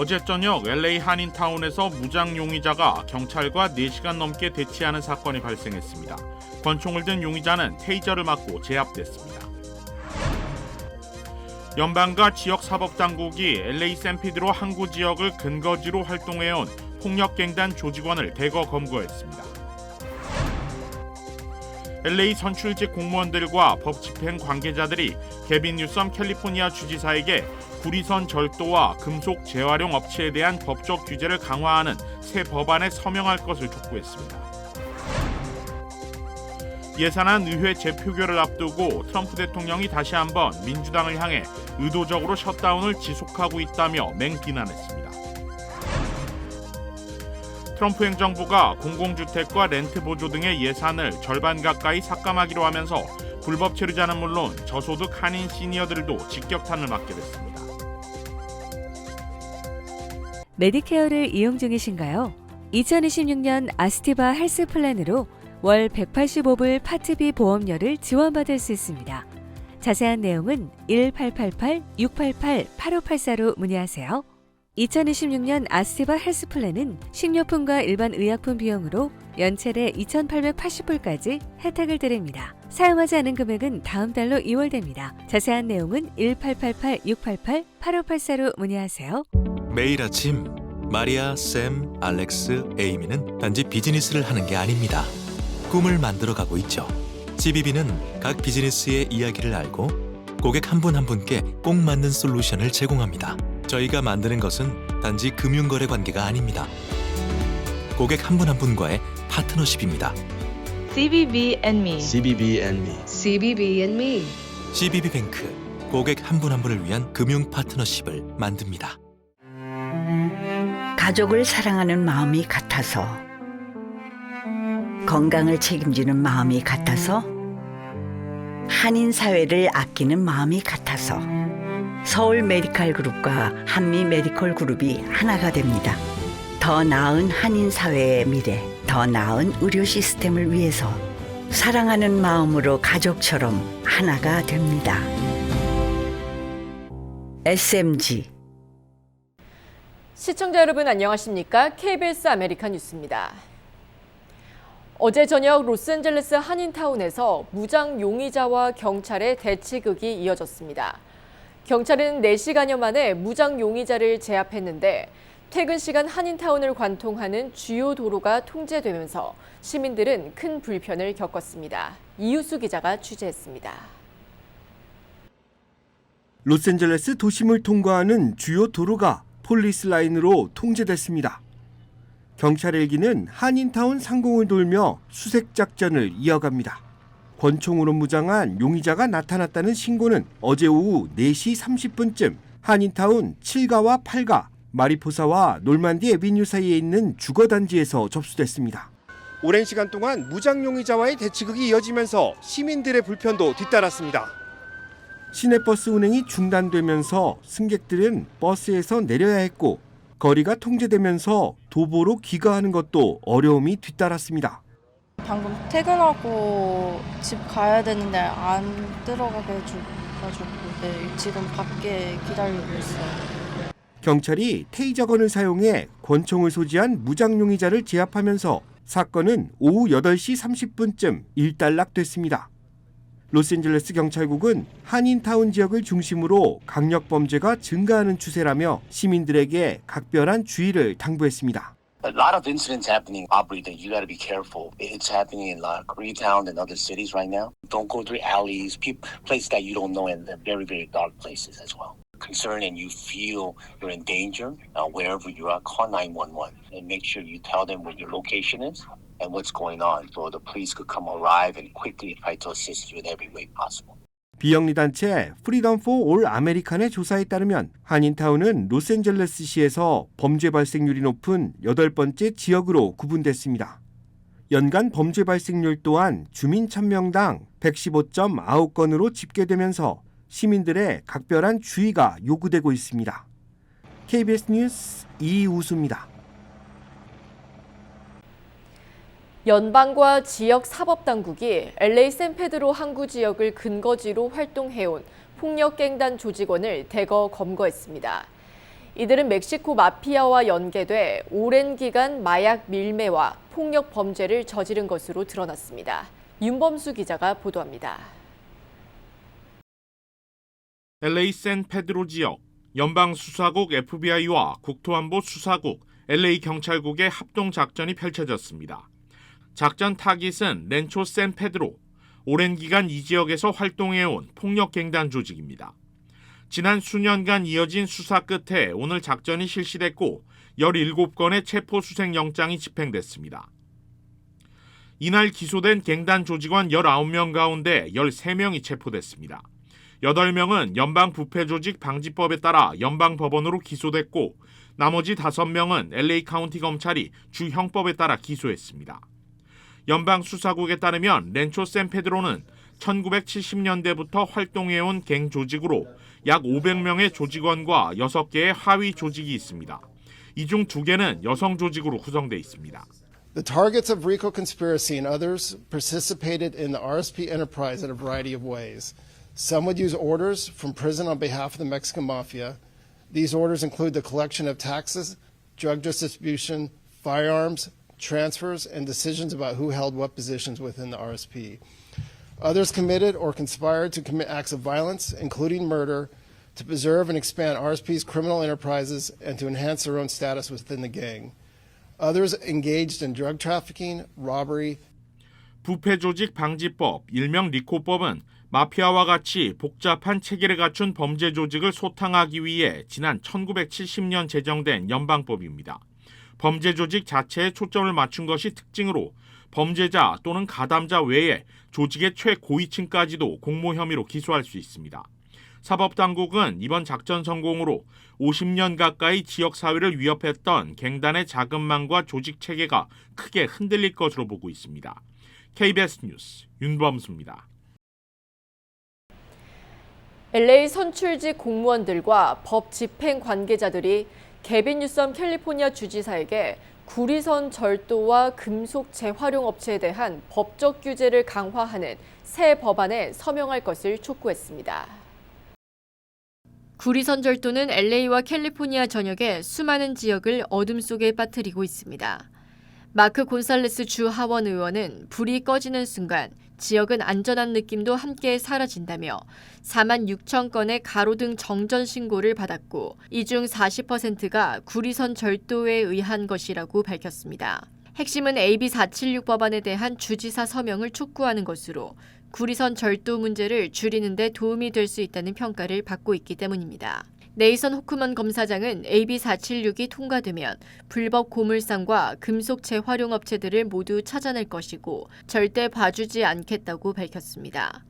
어제 저녁 LA 한인타운에서 무장 용의자가 경찰과 4시간 넘게 대치하는 사건이 발생했습니다. 권총을 든 용의자는 테이저를 맞고 제압됐습니다. 연방과 지역 사법 당국이 LA 샌피드로 항구 지역을 근거지로 활동해온 폭력갱단 조직원을 대거 검거했습니다. LA 선출직 공무원들과 법 집행 관계자들이 개빈 뉴섬 캘리포니아 주지사에게 구리선 절도와 금속 재활용 업체에 대한 법적 규제를 강화하는 새 법안에 서명할 것을 촉구했습니다. 예산안 의회 재표결을 앞두고 트럼프 대통령이 다시 한번 민주당을 향해 의도적으로 셧다운을 지속하고 있다며 맹비난했습니다. 트럼프 행정부가 공공주택과 렌트 보조 등의 예산을 절반 가까이 삭감하기로 하면서 불법 체류자는 물론 저소득 한인 시니어들도 직격탄을 맞게 됐습니다. 메디케어를 이용 중이신가요? 2026년 아스티바 헬스 플랜으로 월 185불 파트비 보험료를 지원받을 수 있습니다. 자세한 내용은 1888-688-8584로 문의하세요. 2026년 아스티바 헬스 플랜은 식료품과 일반 의약품 비용으로 연체대 2,880불까지 혜택을 드립니다. 사용하지 않은 금액은 다음 달로 2월됩니다. 자세한 내용은 1888-688-8584로 문의하세요. 매일 아침 마리아, 샘, 알렉스, 에이미는 단지 비즈니스를 하는 게 아닙니다. 꿈을 만들어가고 있죠. CBB는 각 비즈니스의 이야기를 알고 고객 한 분한 분께 꼭 맞는 솔루션을 제공합니다. 저희가 만드는 것은 단지 금융거래 관계가 아닙니다. 고객 한분한 분과의 파트너십입니다. CBB and me. CBB and me. CBB and me. CBB 뱅크 고객 한 분한 분을 위한 금융 파트너십을 만듭니다. 가족을 사랑하는 마음이 같아서 건강을 책임지는 마음이 같아서 한인 사회를 아끼는 마음이 같아서 서울 메디칼 그룹과 한미 메디컬 그룹이 하나가 됩니다. 더 나은 한인 사회의 미래, 더 나은 의료 시스템을 위해서 사랑하는 마음으로 가족처럼 하나가 됩니다. SMG 시청자 여러분 안녕하십니까? KBS 아메리카 뉴스입니다. 어제 저녁 로스앤젤레스 한인타운에서 무장 용의자와 경찰의 대치극이 이어졌습니다. 경찰은 4시간여 만에 무장 용의자를 제압했는데 퇴근 시간 한인타운을 관통하는 주요 도로가 통제되면서 시민들은 큰 불편을 겪었습니다. 이유수 기자가 취재했습니다. 로스앤젤레스 도심을 통과하는 주요 도로가 폴리스 라인으로 통제됐습니다. 경찰 헬기는 한인타운 상공을 돌며 수색 작전을 이어갑니다. 권총으로 무장한 용의자가 나타났다는 신고는 어제 오후 4시 30분쯤 한인타운 7가와 8가 마리포사와 놀만디 에비뉴 사이에 있는 주거 단지에서 접수됐습니다. 오랜 시간 동안 무장 용의자와의 대치극이 이어지면서 시민들의 불편도 뒤따랐습니다. 시내버스 운행이 중단되면서 승객들은 버스에서 내려야 했고 거리가 통제되면서 도보로 귀가하는 것도 어려움이 뒤따랐습니다. 방금 퇴근하고 집 가야 되는데 안 들어가게 해줘가지고 네, 지금 밖에 기다리고 있어요. 경찰이 테이저건을 사용해 권총을 소지한 무장 용의자를 제압하면서 사건은 오후 8시 30분쯤 일단락됐습니다. 로스앤젤레스 경찰국은 한인타운 지역을 중심으로 강력 범죄가 증가하는 추세라며 시민들에게 각별한 주의를 당부했습니다. A lot of incidents happening, Aubrey, that you got to be careful. It's happening in uh, Koreatown and other cities right now. Don't go through alleys, peop places that you don't know, and very, very dark places as well. Concerned and you feel you're in danger, uh, wherever you are, call 911 and make sure you tell them what your location is and what's going on, so the police could come arrive and quickly try to assist you in every way possible. 비영리 단체 프리덤 포올 아메리칸의 조사에 따르면 한인타운은 로스앤젤레스시에서 범죄 발생률이 높은 여덟 번째 지역으로 구분됐습니다. 연간 범죄 발생률 또한 주민 1000명당 115.9건으로 집계되면서 시민들의 각별한 주의가 요구되고 있습니다. KBS 뉴스 이우수입니다. 연방과 지역 사법당국이 LA 샌페드로 항구 지역을 근거지로 활동해온 폭력갱단 조직원을 대거 검거했습니다. 이들은 멕시코 마피아와 연계돼 오랜 기간 마약 밀매와 폭력 범죄를 저지른 것으로 드러났습니다. 윤범수 기자가 보도합니다. LA 샌페드로 지역 연방 수사국 FBI와 국토안보 수사국 LA 경찰국의 합동 작전이 펼쳐졌습니다. 작전 타깃은 렌초 샌 페드로 오랜 기간 이 지역에서 활동해온 폭력 갱단 조직입니다. 지난 수년간 이어진 수사 끝에 오늘 작전이 실시됐고 17건의 체포 수색 영장이 집행됐습니다. 이날 기소된 갱단 조직원 19명 가운데 13명이 체포됐습니다. 8명은 연방 부패 조직 방지법에 따라 연방 법원으로 기소됐고 나머지 5명은 LA 카운티 검찰이 주 형법에 따라 기소했습니다. 연방 수사국에 따르면 렌초 샌페드로는 1970년대부터 활동해온 갱 조직으로 약 500명의 조직원과 6개의 하위 조직이 있습니다. 이 중 2개는 여성 조직으로 구성돼 있습니다. The targets of RICO conspiracy and others participated in the RSP enterprise in a variety of ways. Some would use orders from prison on behalf of the Mexican mafia. These orders include the collection of taxes, drug distribution, firearms, transfers, and decisions about who held what positions within the RSP. Others committed or conspired to commit acts of violence, including murder, to preserve and expand RSP's criminal enterprises and to enhance their own status within the gang. Others engaged in drug trafficking, robbery, 부패 조직 방지법, 일명 리코법은 마피아와 같이 복잡한 체계를 갖춘 범죄 조직을 소탕하기 위해 지난 1970년 제정된 연방법입니다. 범죄 조직 자체에 초점을 맞춘 것이 특징으로 범죄자 또는 가담자 외에 조직의 최고위층까지도 공모 혐의로 기소할 수 있습니다. 사법당국은 이번 작전 성공으로 50년 가까이 지역 사회를 위협했던 갱단의 자금망과 조직 체계가 크게 흔들릴 것으로 보고 있습니다. KBS 뉴스 윤범수입니다. LA 선출직 공무원들과 법 집행 관계자들이 개빈 뉴섬 캘리포니아 주지사에게 구리선 절도와 금속 재활용 업체에 대한 법적 규제를 강화하는 새 법안에 서명할 것을 촉구했습니다. 구리선 절도는 LA와 캘리포니아 전역의 수많은 지역을 어둠 속에 빠뜨리고 있습니다. 마크 곤살레스 주 하원 의원은 불이 꺼지는 순간 지역은 안전한 느낌도 함께 사라진다며 4만 6천 건의 가로등 정전 신고를 받았고 이 중 40%가 구리선 절도에 의한 것이라고 밝혔습니다. 핵심은 AB 476 법안에 대한 주지사 서명을 촉구하는 것으로 구리선 절도 문제를 줄이는 데 도움이 될 수 있다는 평가를 받고 있기 때문입니다. 네이선 호크먼 검사장은 AB476이 통과되면 불법 고물상과 금속 재활용 업체들을 모두 찾아낼 것이고 절대 봐주지 않겠다고 밝혔습니다.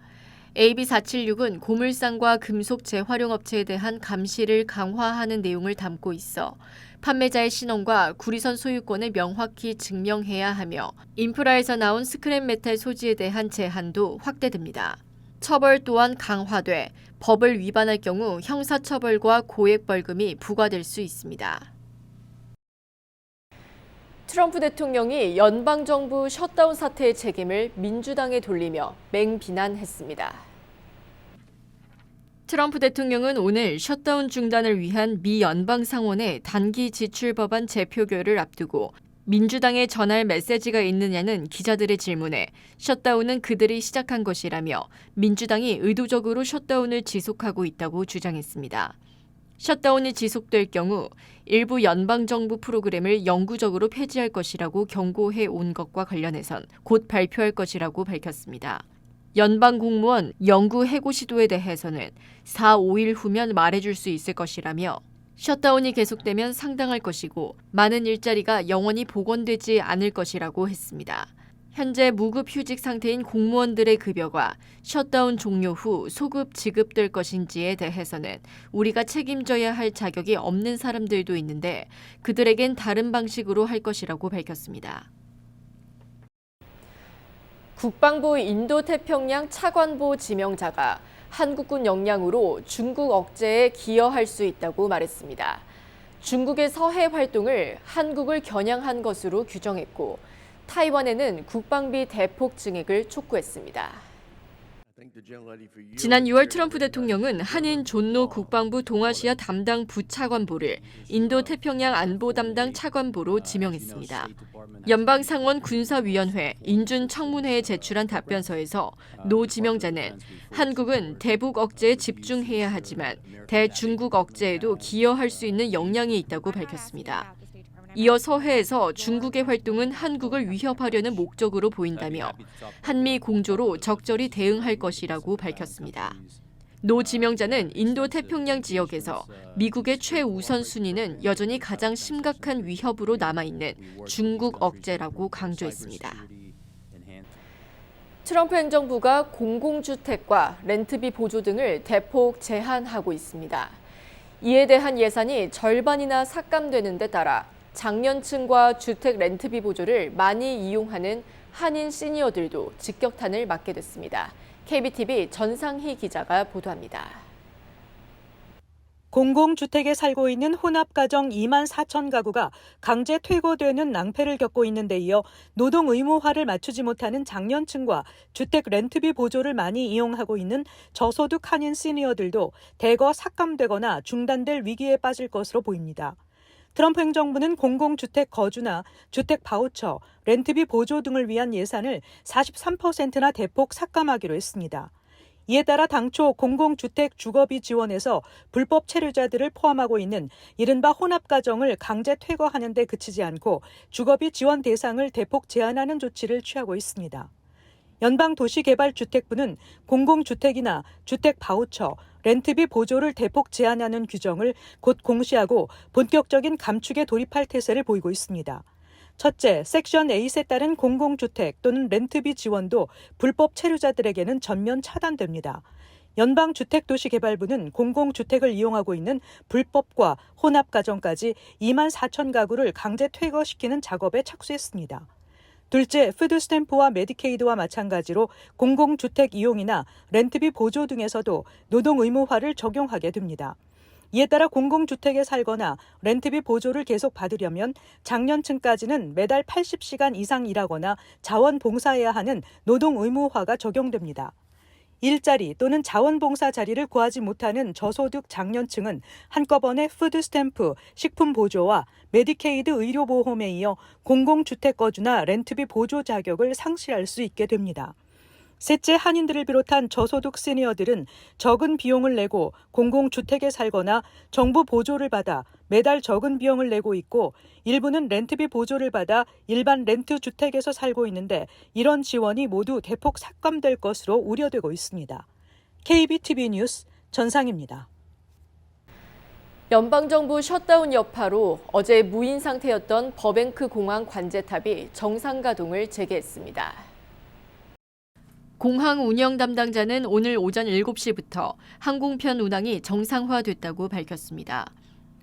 AB476은 고물상과 금속 재활용 업체에 대한 감시를 강화하는 내용을 담고 있어 판매자의 신원과 구리선 소유권을 명확히 증명해야 하며 인프라에서 나온 스크랩 메탈 소지에 대한 제한도 확대됩니다. 처벌 또한 강화돼 법을 위반할 경우 형사처벌과 고액 벌금이 부과될 수 있습니다. 트럼프 대통령이 연방정부 셧다운 사태의 책임을 민주당에 돌리며 맹비난했습니다. 트럼프 대통령은 오늘 셧다운 중단을 위한 미 연방 상원의 단기 지출 법안 재표결을 앞두고 민주당에 전할 메시지가 있느냐는 기자들의 질문에 셧다운은 그들이 시작한 것이라며 민주당이 의도적으로 셧다운을 지속하고 있다고 주장했습니다. 셧다운이 지속될 경우 일부 연방정부 프로그램을 영구적으로 폐지할 것이라고 경고해 온 것과 관련해선 곧 발표할 것이라고 밝혔습니다. 연방 공무원 영구 해고 시도에 대해서는 4, 5일 후면 말해줄 수 있을 것이라며 셧다운이 계속되면 상당할 것이고 많은 일자리가 영원히 복원되지 않을 것이라고 했습니다. 현재 무급 휴직 상태인 공무원들의 급여가 셧다운 종료 후 소급 지급될 것인지에 대해서는 우리가 책임져야 할 자격이 없는 사람들도 있는데 그들에겐 다른 방식으로 할 것이라고 밝혔습니다. 국방부 인도태평양 차관보 지명자가 한국군 역량으로 중국 억제에 기여할 수 있다고 말했습니다. 중국의 서해 활동을 한국을 겨냥한 것으로 규정했고 타이완에는 국방비 대폭 증액을 촉구했습니다. 지난 6월 트럼프 대통령은 한인 존노 국방부 동아시아 담당 부차관보를 인도 태평양 안보 담당 차관보로 지명했습니다. 연방 상원 군사위원회 인준 청문회에 제출한 답변서에서 노 지명자는 한국은 대북 억제에 집중해야 하지만 대중국 억제에도 기여할 수 있는 역량이 있다고 밝혔습니다. 이어 서해에서 중국의 활동은 한국을 위협하려는 목적으로 보인다며 한미 공조로 적절히 대응할 것이라고 밝혔습니다. 노 지명자는 인도 태평양 지역에서 미국의 최우선 순위는 여전히 가장 심각한 위협으로 남아있는 중국 억제라고 강조했습니다. 트럼프 행정부가 공공주택과 렌트비 보조 등을 대폭 제한하고 있습니다. 이에 대한 예산이 절반이나 삭감되는 데 따라 장년층과 주택 렌트비 보조를 많이 이용하는 한인 시니어들도 직격탄을 맞게 됐습니다. KBTV 전상희 기자가 보도합니다. 공공주택에 살고 있는 혼합가정 2만 4천 가구가 강제 퇴거되는 낭패를 겪고 있는 데 이어 노동 의무화를 맞추지 못하는 장년층과 주택 렌트비 보조를 많이 이용하고 있는 저소득 한인 시니어들도 대거 삭감되거나 중단될 위기에 빠질 것으로 보입니다. 트럼프 행정부는 공공주택 거주나 주택 바우처, 렌트비 보조 등을 위한 예산을 43%나 대폭 삭감하기로 했습니다. 이에 따라 당초 공공주택 주거비 지원에서 불법 체류자들을 포함하고 있는 이른바 혼합가정을 강제 퇴거하는 데 그치지 않고 주거비 지원 대상을 대폭 제한하는 조치를 취하고 있습니다. 연방도시개발주택부는 공공주택이나 주택 바우처, 렌트비 보조를 대폭 제한하는 규정을 곧 공시하고 본격적인 감축에 돌입할 태세를 보이고 있습니다. 첫째, 섹션 8에 따른 공공주택 또는 렌트비 지원도 불법 체류자들에게는 전면 차단됩니다. 연방주택도시개발부는 공공주택을 이용하고 있는 불법과 혼합가정까지 2만 4천 가구를 강제 퇴거시키는 작업에 착수했습니다. 둘째, 푸드 스탬프와 메디케이드와 마찬가지로 공공주택 이용이나 렌트비 보조 등에서도 노동 의무화를 적용하게 됩니다. 이에 따라 공공주택에 살거나 렌트비 보조를 계속 받으려면 장년층까지는 매달 80시간 이상 일하거나 자원봉사해야 하는 노동 의무화가 적용됩니다. 일자리 또는 자원봉사 자리를 구하지 못하는 저소득 장년층은 한꺼번에 푸드 스탬프, 식품 보조와 메디케이드 의료보험에 이어 공공주택 거주나 렌트비 보조 자격을 상실할 수 있게 됩니다. 셋째, 한인들을 비롯한 저소득 시니어들은 적은 비용을 내고 공공주택에 살거나 정부 보조를 받아 매달 적은 비용을 내고 있고 일부는 렌트비 보조를 받아 일반 렌트 주택에서 살고 있는데 이런 지원이 모두 대폭 삭감될 것으로 우려되고 있습니다. KBTV 뉴스 전상입니다. 연방정부 셧다운 여파로 어제 무인 상태였던 버뱅크 공항 관제탑이 정상 가동을 재개했습니다. 공항 운영 담당자는 오늘 오전 7시부터 항공편 운항이 정상화됐다고 밝혔습니다.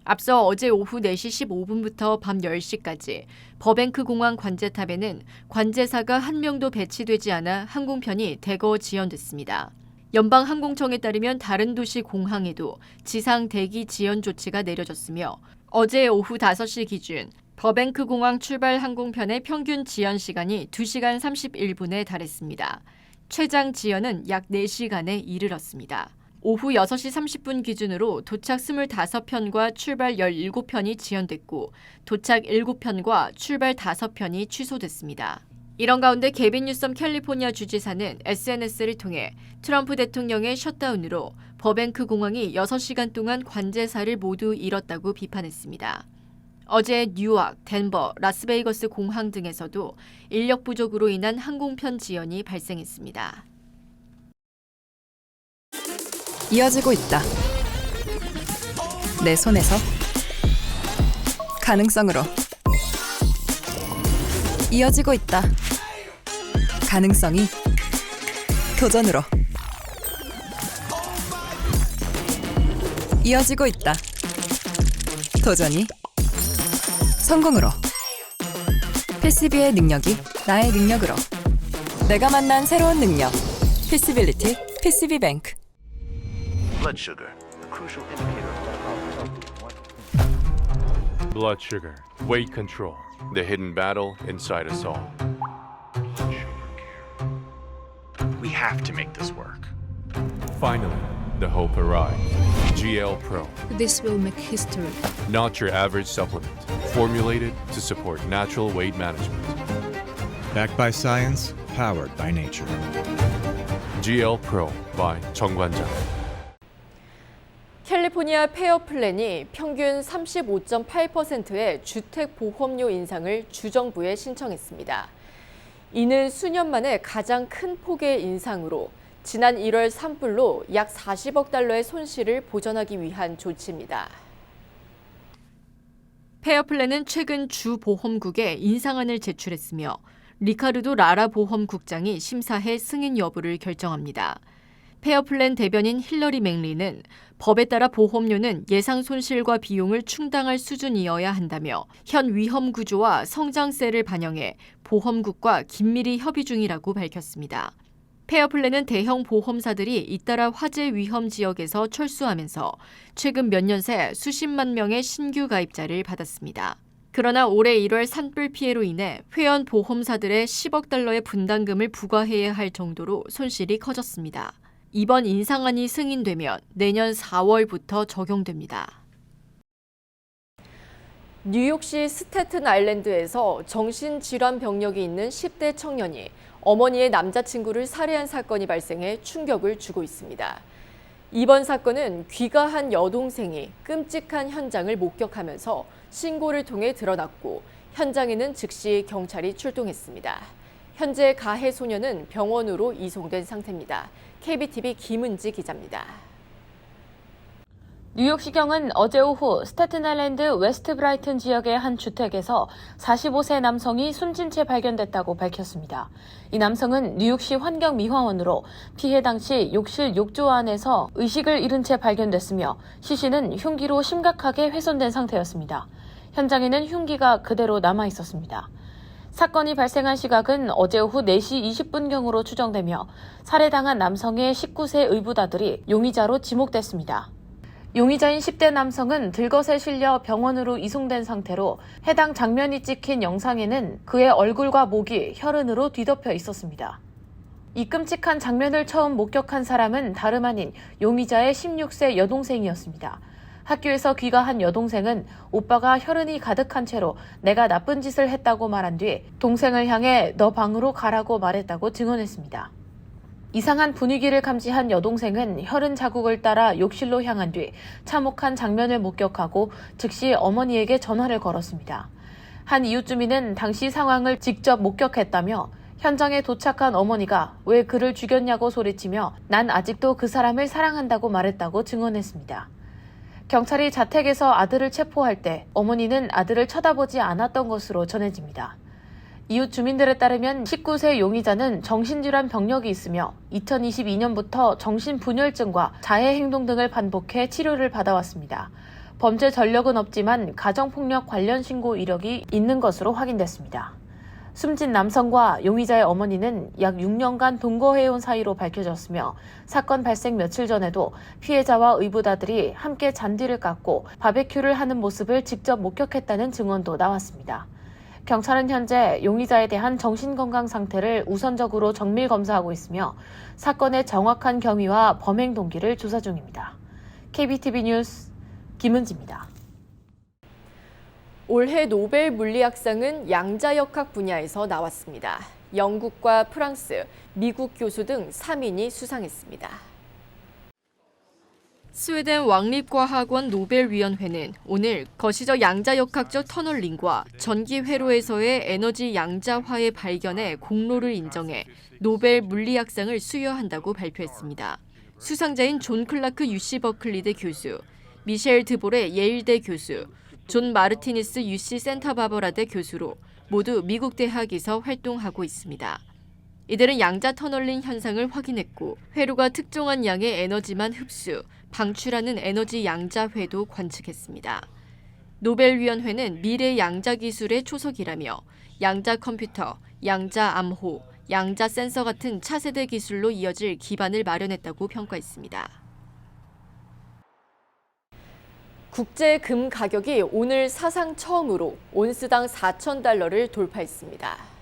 앞서 어제 오후 4시 15분부터 밤 10시까지 버뱅크 공항 관제탑에는 관제사가 한 명도 배치되지 않아 항공편이 대거 지연됐습니다. 연방항공청에 따르면 다른 도시 공항에도 지상 대기 지연 조치가 내려졌으며 어제 오후 5시 기준 버뱅크 공항 출발 항공편의 평균 지연 시간이 2시간 31분에 달했습니다. 최장 지연은 약 4시간에 이르렀습니다. 오후 6시 30분 기준으로 도착 25편과 출발 17편이 지연됐고 도착 7편과 출발 5편이 취소됐습니다. 이런 가운데 개빈 뉴섬 캘리포니아 주지사는 SNS를 통해 트럼프 대통령의 셧다운으로 버뱅크 공항이 6시간 동안 관제사를 모두 잃었다고 비판했습니다. 어제 뉴욕, 덴버, 라스베이거스 공항 등에서도 인력 부족으로 인한 항공편 지연이 발생했습니다. 이어지고 있다. 내 손에서 가능성으로 이어지고 있다. 가능성이 도전으로 이어지고 있다. 도전이 성공으로 PCB의 능력이 나의 능력으로 내가 만난 새로운 능력 PC빌리티 PCB뱅크 Blood sugar, a crucial indicator of health. Blood sugar, weight control, the hidden battle inside us all. We have to make this work. Finally, the hope arrived. GL Pro, This will make history. not your average supplement, formulated to support natural weight management. Backed by science, powered by nature. GL Pro by 정관장. 캘리포니아 페어 플랜이 평균 35.8%의 주택 보험료 인상을 주정부에 신청했습니다. 이는 수년 만에 가장 큰 폭의 인상으로 지난 1월 산불로 약 40억 달러의 손실을 보전하기 위한 조치입니다. 페어플랜은 최근 주 보험국에 인상안을 제출했으며 리카르도 라라 보험국장이 심사해 승인 여부를 결정합니다. 페어플랜 대변인 힐러리 맥리는 법에 따라 보험료는 예상 손실과 비용을 충당할 수준이어야 한다며 현 위험 구조와 성장세를 반영해 보험국과 긴밀히 협의 중이라고 밝혔습니다. 페어플랜은 대형 보험사들이 잇따라 화재 위험 지역에서 철수하면서 최근 몇 년 새 수십만 명의 신규 가입자를 받았습니다. 그러나 올해 1월 산불 피해로 인해 회원 보험사들의 10억 달러의 분담금을 부과해야 할 정도로 손실이 커졌습니다. 이번 인상안이 승인되면 내년 4월부터 적용됩니다. 뉴욕시 스태튼 아일랜드에서 정신질환 병력이 있는 10대 청년이 어머니의 남자친구를 살해한 사건이 발생해 충격을 주고 있습니다. 이번 사건은 귀가한 여동생이 끔찍한 현장을 목격하면서 신고를 통해 드러났고 현장에는 즉시 경찰이 출동했습니다. 현재 가해 소녀는 병원으로 이송된 상태입니다. KBTV 김은지 기자입니다. 뉴욕시경은 어제 오후 스태튼아일랜드 웨스트 브라이튼 지역의 한 주택에서 45세 남성이 숨진 채 발견됐다고 밝혔습니다. 이 남성은 뉴욕시 환경미화원으로 피해 당시 욕실 욕조 안에서 의식을 잃은 채 발견됐으며 시신은 흉기로 심각하게 훼손된 상태였습니다. 현장에는 흉기가 그대로 남아 있었습니다. 사건이 발생한 시각은 어제 오후 4시 20분경으로 추정되며 살해당한 남성의 19세 의붓아들이 용의자로 지목됐습니다. 용의자인 10대 남성은 들것에 실려 병원으로 이송된 상태로 해당 장면이 찍힌 영상에는 그의 얼굴과 목이 혈흔으로 뒤덮여 있었습니다. 이 끔찍한 장면을 처음 목격한 사람은 다름 아닌 용의자의 16세 여동생이었습니다. 학교에서 귀가한 여동생은 오빠가 혈흔이 가득한 채로 내가 나쁜 짓을 했다고 말한 뒤 동생을 향해 너 방으로 가라고 말했다고 증언했습니다. 이상한 분위기를 감지한 여동생은 혈흔 자국을 따라 욕실로 향한 뒤 참혹한 장면을 목격하고 즉시 어머니에게 전화를 걸었습니다. 한 이웃 주민은 당시 상황을 직접 목격했다며 현장에 도착한 어머니가 왜 그를 죽였냐고 소리치며 난 아직도 그 사람을 사랑한다고 말했다고 증언했습니다. 경찰이 자택에서 아들을 체포할 때 어머니는 아들을 쳐다보지 않았던 것으로 전해집니다. 이웃 주민들에 따르면 19세 용의자는 정신질환 병력이 있으며 2022년부터 정신분열증과 자해 행동 등을 반복해 치료를 받아왔습니다. 범죄 전력은 없지만 가정폭력 관련 신고 이력이 있는 것으로 확인됐습니다. 숨진 남성과 용의자의 어머니는 약 6년간 동거해온 사이로 밝혀졌으며 사건 발생 며칠 전에도 피해자와 의붓아들이 함께 잔디를 깎고 바베큐를 하는 모습을 직접 목격했다는 증언도 나왔습니다. 경찰은 현재 용의자에 대한 정신건강 상태를 우선적으로 정밀 검사하고 있으며 사건의 정확한 경위와 범행 동기를 조사 중입니다. KBTV 뉴스 김은지입니다. 올해 노벨 물리학상은 양자역학 분야에서 나왔습니다. 영국과 프랑스, 미국 교수 등 3인이 수상했습니다. 스웨덴 왕립과학원 노벨위원회는 오늘 거시적 양자역학적 터널링과 전기 회로에서의 에너지 양자화의 발견에 공로를 인정해 노벨 물리학상을 수여한다고 발표했습니다. 수상자인 존 클라크 UC 버클리대 교수, 미셸 드볼의 예일대 교수, 존 마르티니스 UC 센타바버라대 교수로 모두 미국 대학에서 활동하고 있습니다. 이들은 양자 터널링 현상을 확인했고 회로가 특정한 양의 에너지만 흡수, 방출하는 에너지 양자회도 관측했습니다. 노벨위원회는 미래 양자 기술의 초석이라며 양자 컴퓨터, 양자 암호, 양자 센서 같은 차세대 기술로 이어질 기반을 마련했다고 평가했습니다. 국제 금 가격이 오늘 사상 처음으로 온스당 4천 달러를 돌파했습니다.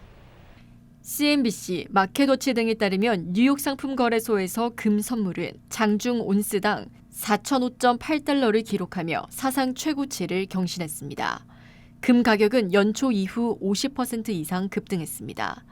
CNBC, 마켓워치 등에 따르면 뉴욕 상품 거래소에서 금 선물은 장중 온스당 4,005.8달러를 기록하며 사상 최고치를 경신했습니다. 금 가격은 연초 이후 50% 이상 급등했습니다.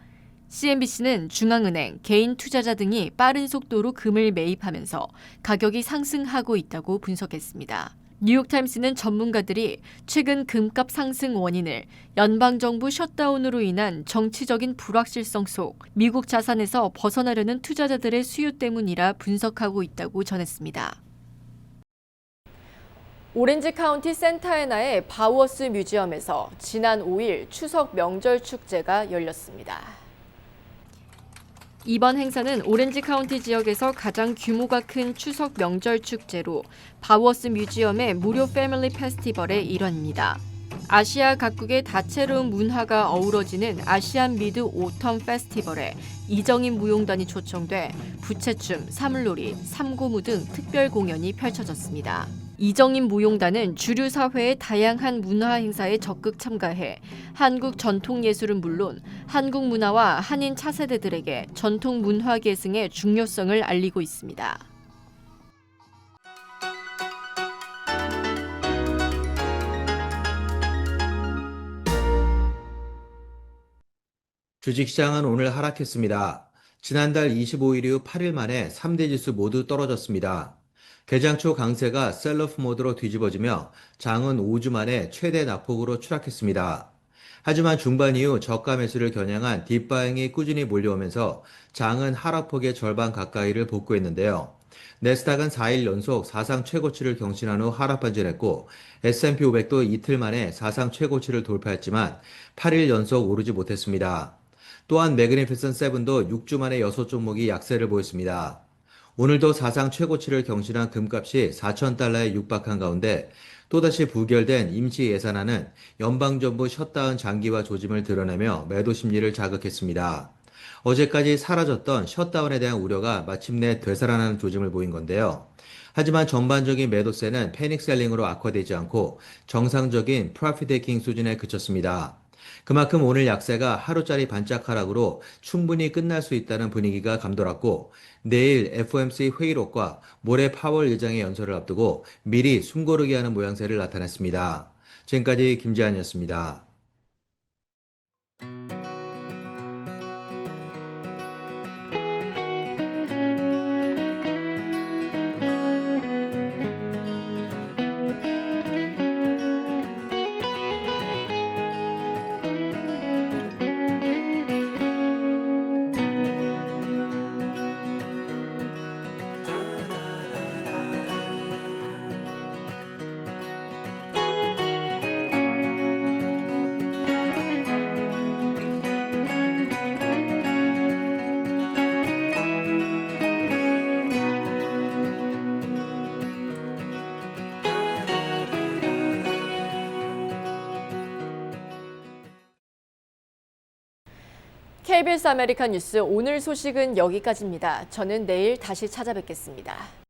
CNBC는 중앙은행, 개인 투자자 등이 빠른 속도로 금을 매입하면서 가격이 상승하고 있다고 분석했습니다. 뉴욕타임스는 전문가들이 최근 금값 상승 원인을 연방정부 셧다운으로 인한 정치적인 불확실성 속 미국 자산에서 벗어나려는 투자자들의 수요 때문이라 분석하고 있다고 전했습니다. 오렌지 카운티 센타에나의 바우어스 뮤지엄에서 지난 5일 추석 명절 축제가 열렸습니다. 이번 행사는 오렌지 카운티 지역에서 가장 규모가 큰 추석 명절 축제로 바우어스 뮤지엄의 무료 패밀리 페스티벌의 일환입니다. 아시아 각국의 다채로운 문화가 어우러지는 아시안 미드 오텀 페스티벌에 이정인 무용단이 초청돼 부채춤, 사물놀이, 삼고무 등 특별 공연이 펼쳐졌습니다. 이정인 무용단은 주류 사회의 다양한 문화 행사에 적극 참가해 한국 전통 예술은 물론 한국 문화와 한인 차세대들에게 전통 문화 계승의 중요성을 알리고 있습니다. 주식시장은 오늘 하락했습니다. 지난달 25일 이후 8일 만에 3대 지수 모두 떨어졌습니다. 개장 초 강세가 셀러프 모드로 뒤집어지며 장은 5주 만에 최대 낙폭으로 추락했습니다. 하지만 중반 이후 저가 매수를 겨냥한 딥바잉이 꾸준히 몰려오면서 장은 하락폭의 절반 가까이를 복구했는데요. 네스닥은 4일 연속 사상 최고치를 경신한 후 하락 반전했고 S&P 500도 이틀 만에 사상 최고치를 돌파했지만 8일 연속 오르지 못했습니다. 또한 매그니피슨 세븐도 6주 만에 6종목이 약세를 보였습니다. 오늘도 사상 최고치를 경신한 금값이 4,000달러에 육박한 가운데 또다시 부결된 임시 예산안은 연방정부 셧다운 장기화 조짐을 드러내며 매도 심리를 자극했습니다. 어제까지 사라졌던 셧다운에 대한 우려가 마침내 되살아나는 조짐을 보인 건데요. 하지만 전반적인 매도세는 패닉셀링으로 악화되지 않고 정상적인 테이킹 수준에 그쳤습니다. 그만큼 오늘 약세가 하루짜리 반짝 하락으로 충분히 끝날 수 있다는 분위기가 감돌았고 내일 FOMC 회의록과 모레 파월 의장의 연설을 앞두고 미리 숨고르게 하는 모양새를 나타냈습니다. 지금까지 김재한이었습니다. KBS 아메리칸 뉴스 오늘 소식은 여기까지입니다. 저는 내일 다시 찾아뵙겠습니다.